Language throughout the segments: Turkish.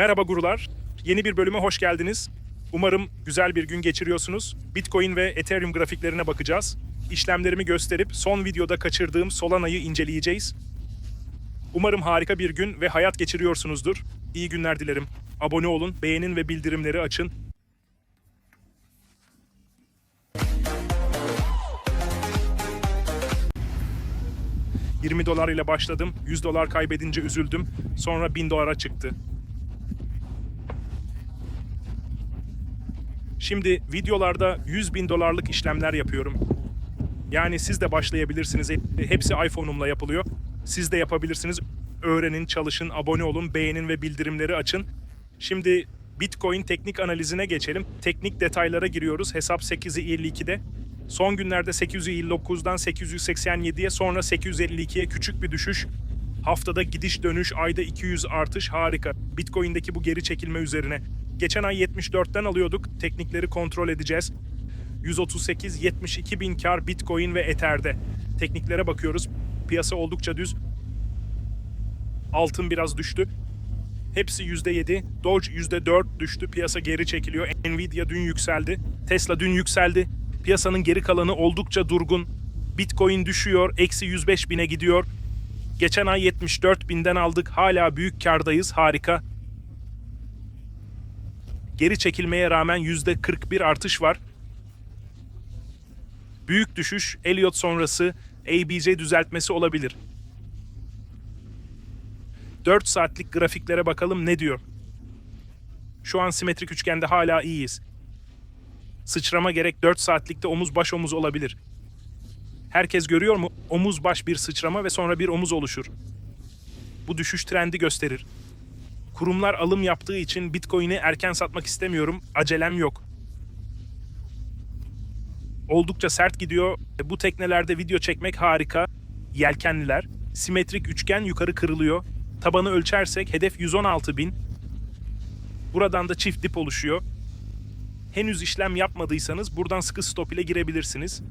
Merhaba gurular. Yeni bir bölüme hoş geldiniz. Umarım güzel bir gün geçiriyorsunuz. Bitcoin ve Ethereum grafiklerine bakacağız. İşlemlerimi gösterip son videoda kaçırdığım Solana'yı inceleyeceğiz. Umarım harika bir gün ve hayat geçiriyorsunuzdur. İyi günler dilerim. Abone olun, beğenin ve bildirimleri açın. ...20 dolar ile başladım. 100 dolar kaybedince üzüldüm. Sonra 1000 dolara çıktı. Şimdi videolarda 100 bin dolarlık işlemler yapıyorum. Yani siz de başlayabilirsiniz. Hepsi iPhone'umla yapılıyor. Siz de yapabilirsiniz. Öğrenin, çalışın, abone olun, beğenin ve bildirimleri açın. Şimdi Bitcoin teknik analizine geçelim. Teknik detaylara giriyoruz. Hesap 852'de. Son günlerde 859'dan 887'ye sonra 852'ye küçük bir düşüş. Haftada gidiş dönüş, ayda 200 artış harika. Bitcoin'deki bu geri çekilme üzerine. Geçen ay 74'ten alıyorduk. Teknikleri kontrol edeceğiz. 138-72 bin kar Bitcoin ve Ether'de. Tekniklere bakıyoruz. Piyasa oldukça düz. Altın biraz düştü. Hepsi %7, Doge %4 düştü. Piyasa geri çekiliyor. Nvidia dün yükseldi. Tesla dün yükseldi. Piyasanın geri kalanı oldukça durgun. Bitcoin düşüyor. Eksi 105 bine gidiyor. Geçen ay 74 binden aldık. Hala büyük kardayız. Harika. Geri çekilmeye rağmen %41 artış var. Büyük düşüş Elliot sonrası ABC düzeltmesi olabilir. 4 saatlik grafiklere bakalım ne diyor. Şu an simetrik üçgende hala iyiyiz. Sıçrama gerek 4 saatlikte omuz baş omuz olabilir. Herkes görüyor mu? Omuz baş bir sıçrama ve sonra bir omuz oluşur. Bu düşüş trendi gösterir. Kurumlar alım yaptığı için Bitcoin'i erken satmak istemiyorum. Acelem yok. Oldukça sert gidiyor. Bu teknelerde video çekmek harika. Yelkenliler. Simetrik üçgen yukarı kırılıyor. Tabanı ölçersek hedef 116 bin. Buradan da çift dip oluşuyor. Henüz işlem yapmadıysanız buradan sıkı stop ile girebilirsiniz.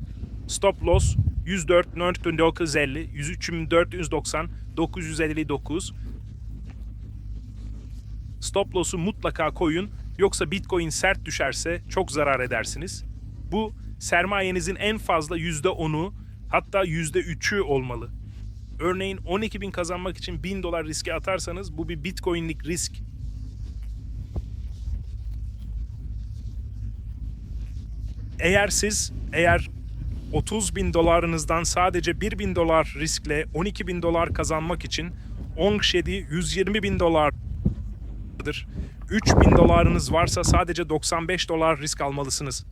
Stop loss 104 950, 103.490, 959. Stop loss'u mutlaka koyun yoksa Bitcoin sert düşerse çok zarar edersiniz. Bu sermayenizin en fazla %10'u hatta %3'ü olmalı. Örneğin 12 bin kazanmak için 1000 dolar riske atarsanız bu bir Bitcoin'lik risk. Eğer siz eğer 30 bin dolarınızdan sadece 1 bin dolar riskle 12 bin dolar kazanmak için 10 şedi 120 bin dolardır. 3 bin dolarınız varsa sadece 95 dolar risk almalısınız.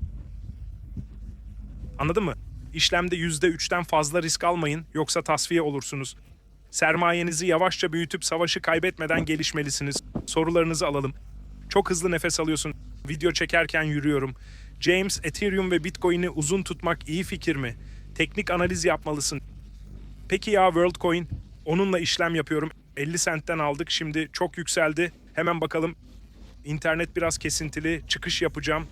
Anladın mı? İşlemde %3'ten fazla risk almayın yoksa tasfiye olursunuz. Sermayenizi yavaşça büyütüp savaşı kaybetmeden gelişmelisiniz. Sorularınızı alalım. Çok hızlı nefes alıyorsun. Video çekerken yürüyorum. James, Ethereum ve Bitcoin'i uzun tutmak iyi fikir mi? Teknik analiz yapmalısın. Peki ya WorldCoin? Onunla işlem yapıyorum. 50 centten aldık şimdi çok yükseldi. Hemen bakalım. İnternet biraz kesintili. Çıkış yapacağım.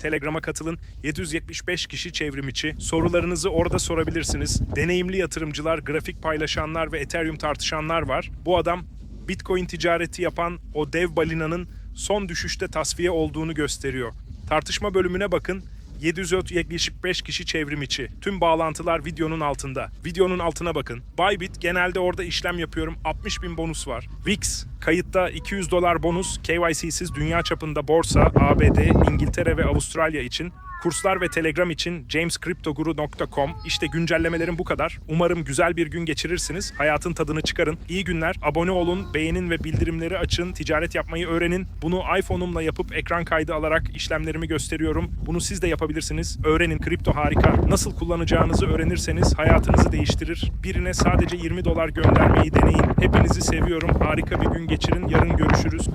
Telegram'a katılın. 775 kişi çevrim içi. Sorularınızı orada sorabilirsiniz. Deneyimli yatırımcılar, grafik paylaşanlar ve Ethereum tartışanlar var. Bu adam Bitcoin ticareti yapan o dev balinanın son düşüşte tasfiye olduğunu gösteriyor. Tartışma bölümüne bakın. 775 kişi çevrim içi. Tüm bağlantılar videonun altında. Videonun altına bakın. Bybit genelde orada işlem yapıyorum. 60 bin bonus var. Wix kayıtta 200 dolar bonus. KYC'siz dünya çapında borsa, ABD, İngiltere ve Avustralya için. Kurslar ve Telegram için jamescryptoguru.com. İşte güncellemelerim bu kadar. Umarım güzel bir gün geçirirsiniz. Hayatın tadını çıkarın. İyi günler. Abone olun, beğenin ve bildirimleri açın. Ticaret yapmayı öğrenin. Bunu iPhone'umla yapıp ekran kaydı alarak işlemlerimi gösteriyorum. Bunu siz de yapabilirsiniz. Öğrenin. Kripto harika. Nasıl kullanacağınızı öğrenirseniz hayatınızı değiştirir. Birine sadece 20 dolar göndermeyi deneyin. Hepinizi seviyorum. Harika bir gün geçirin. Yarın görüşürüz.